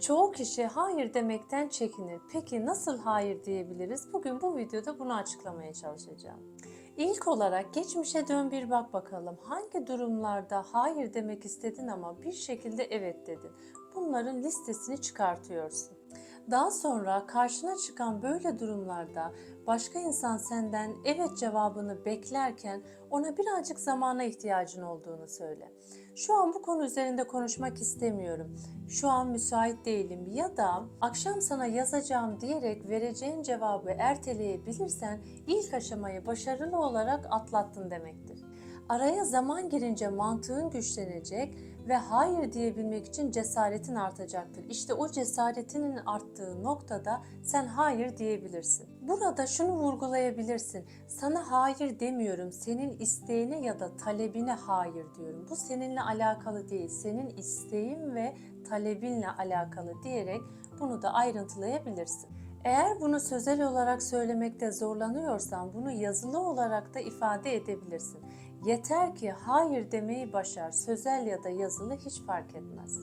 Çoğu kişi hayır demekten çekinir. Peki nasıl hayır diyebiliriz? Bugün bu videoda bunu açıklamaya çalışacağım. İlk olarak geçmişe dön bir bak bakalım. Hangi durumlarda hayır demek istedin ama bir şekilde evet dedin? Bunların listesini çıkartıyorsun. Daha sonra karşına çıkan böyle durumlarda başka insan senden evet cevabını beklerken ona birazcık zamana ihtiyacın olduğunu söyle. Şu an bu konu üzerinde konuşmak istemiyorum. Şu an müsait değilim ya da akşam sana yazacağım diyerek vereceğin cevabı erteleyebilirsen ilk aşamayı başarılı olarak atlattın demektir. Araya zaman girince mantığın güçlenecek ve hayır diyebilmek için cesaretin artacaktır. İşte o cesaretinin arttığı noktada sen hayır diyebilirsin. Burada şunu vurgulayabilirsin. Sana hayır demiyorum. Senin isteğine ya da talebine hayır diyorum. Bu seninle alakalı değil. Senin isteğin ve talebinle alakalı diyerek bunu da ayrıntılayabilirsin. Eğer bunu sözel olarak söylemekte zorlanıyorsan bunu yazılı olarak da ifade edebilirsin. Yeter ki hayır demeyi başar. Sözel ya da yazılı hiç fark etmez.